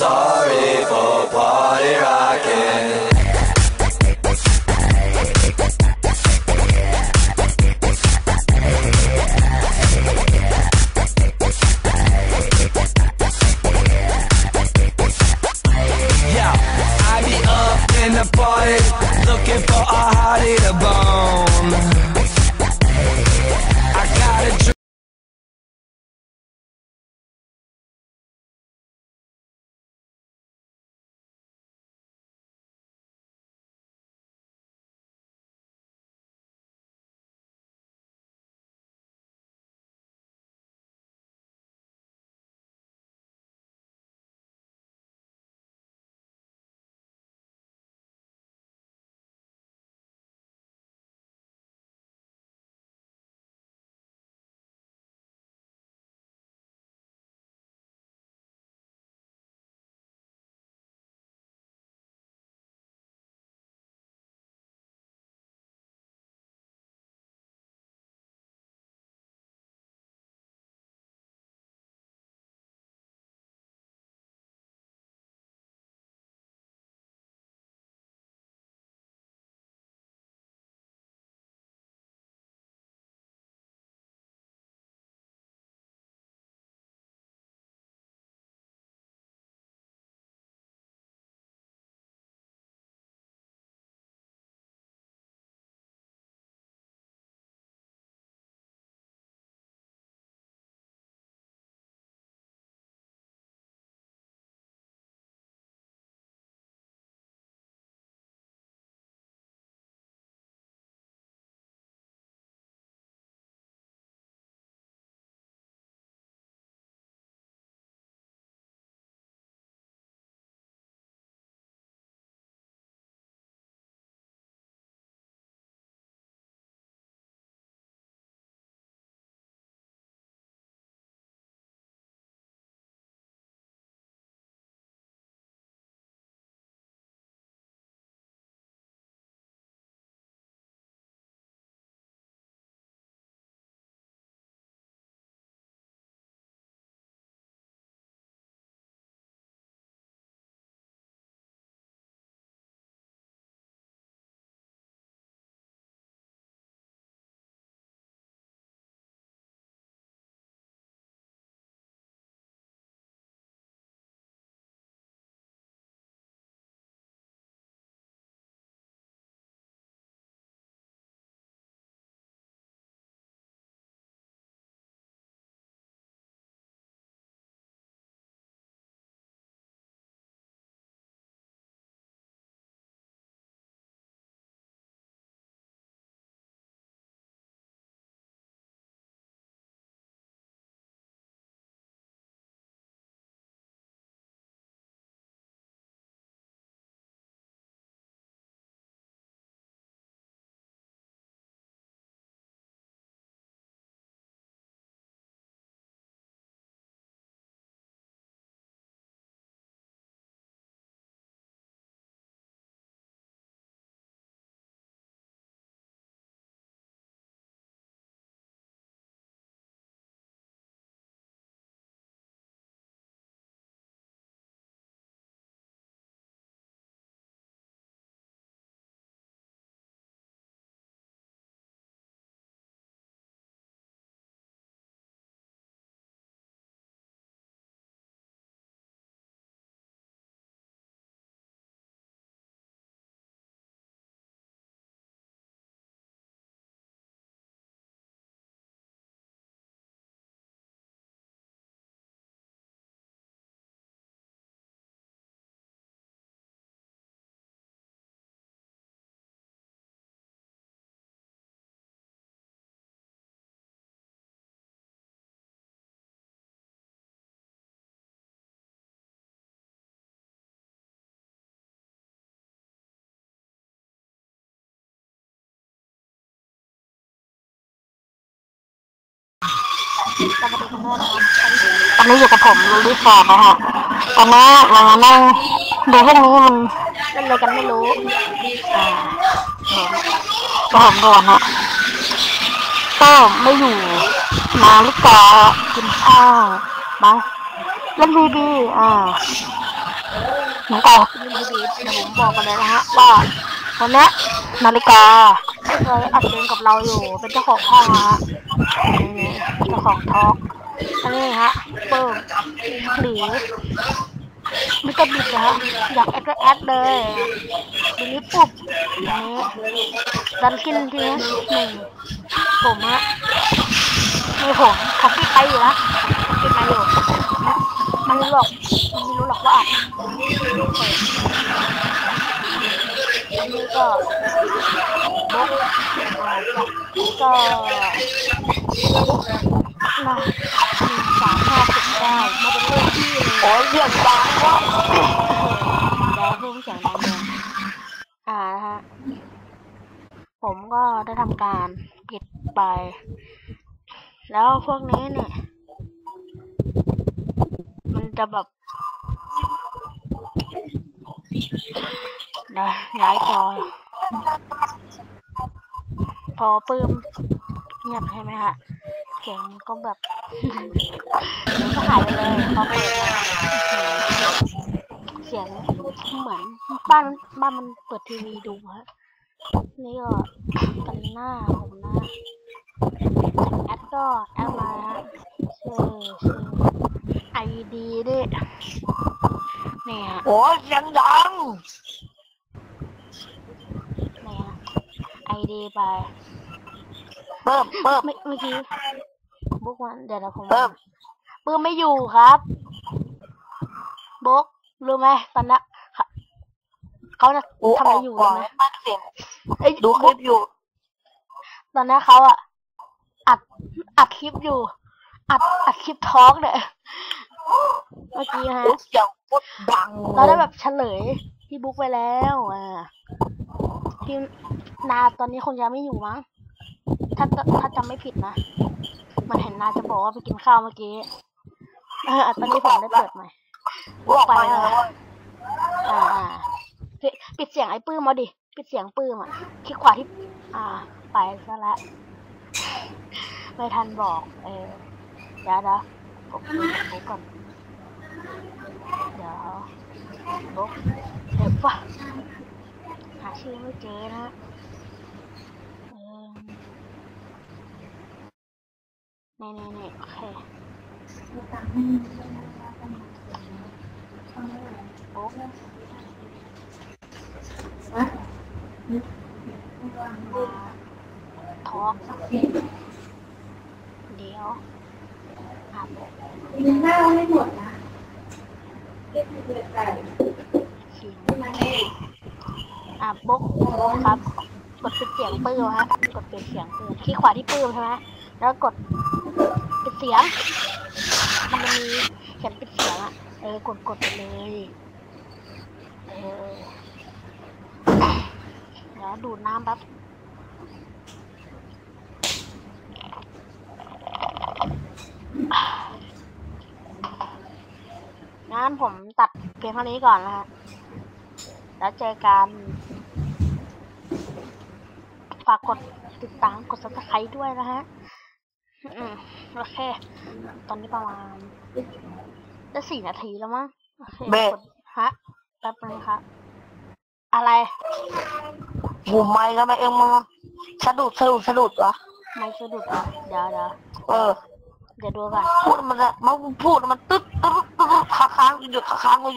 Sorry for party rocking. Yeah, I be up in the party, looking for a hottie to bone. ตอนนี้อยู่กับผมลูลี่แฟนนะฮะตอนนี้เรามานั่งดูพวกนี้มันเล่นอะไรกันไม่รู้อ่าห็นก็ผมก่อนฮะก็ไม่อยู่นาฬิกากินข้าวมาเล่นดีดีอ่าน้องกายลิมพีบีเดี๋ยวผมบอกกันเลยนะฮะว่าวันนี้นาฬิกา ที่เคยอัดเกมกับเราอยู่ เป็นเจ้าของห้องนะฮะนี่เจ้าของทอล์กอันนี้ฮะเปิ้มหรือมิสเตอร์บิดนะฮะอยากแอดก็แอดเลยทีนี้ปุ๊บนี้ดันขึ้นทีนี้หนึ่งผมฮะนี่ผมขับพี่ไปอยู่นะขับพี่ไปอยู่มันรู้หรอกมันไม่รู้หรอกว่าอัด นี้ก็บุ๊กอ่ก็นะหนึ่งสามห้าสิบเก้ามาเป็นเลขที่เลยโอ้ยเสียงดังวะเดี๋ยวพิ่งเสียงดังเลยอ่านะฮะผมก็ได้ทำการปิดไป แล้วพวกนี้เนี่ย มันจะแบบ นะย้ายจอพอปื้มเงียบใช่ไหมคะเสียงก็แบบก็หายไปเลยพอเปิดมาเสียงเหมือนบ้านบ้านมันเปิดทีวีดูฮะนี่ก็กันหน้าผมนะแอดก็แอดมาฮะชื่อชื่อไอดีด้วยนี่ฮะโอ้ยเสียงดัง นี่ฮะ ไอดีไปเพิ่มเพิ่มเมื่อเมื่อกี้บุ๊กมันเดี๋ยวนะผมเพิ่มปื้มไม่อยู่ครับบุ๊กรู้ไหมตอนนั้นเขาเขาจะกูทำอะไรอยู่ก่รู้อนไหมมากเสียงเอ้ยดูคลิปอยู่ ตอนนั้นเขาอะอัดอัดคลิปอยู่ อัดอัดคลิปทอล์กเนี่ยเมื่อกี้ฮะโอ้ยเสียงโคตรดังเราได้แบบเฉลยพี่บุ๊กไปแล้วอ่า พี่นาตอนนี้คงยังไม่อยู่มั้ง ถ้าถ้าจำไม่ผิดนะ มันเห็นนาจะบอกว่าไปกินข้าวเมื่อกี้ เออตอนนี้ผมได้เปิดใหม่บอกไปเลยว่าอ่าปิดปิดเสียงไอ้ปื้มเอาดิ ปิดเสียงปื้มอะ คลิกขวาที่ อ่า ไปซะละไม่ทันบอก เออเดี๋ยวนะผมดูก่อน เดี๋ยวบุ๊กเดี๋ยวปะ หาชื่อไม่เจอนะนี่นี่นี่โอเคบุ๊กมาทอกเดี๋ยวอะบอกกินข้าวให้หมดนะเก็บเกลือไก่คิงมาเอง อะบุ๊กครับ กดปิดเสียงปื้มฮะกดปิดเสียงปื้มคลิกขวาที่ปื้มใช่ไหมแล้วกดปิดเสียง มันมีเขียนปิดเสียงอะเออกดกดไปเลยเออเดี๋ยวดูดน้ำแป๊บงั้นผมตัดเพียงเท่านี้ก่อนนะฮะ แล้วเจอกัน ฝากกดติดตามกด subscribe ด้วยนะฮะอืมโอเค ตอนนี้ประมาณได้สี่นาทีแล้วมั้งโอเคเบะกดฮะแป๊บนึงครับ อะไรหูไม่แล้วไหมเอ็งมาสะดุดสะดุดสะดุดวะไม่สะดุดอะเดี๋ยวเดี๋ยวเออ เดี๋ยวดูก่อน พูดมันอะมันพูดมันตึ๊ดตึ๊ดตึ๊ดค้างค้างอยู่ค้างค้างอยู่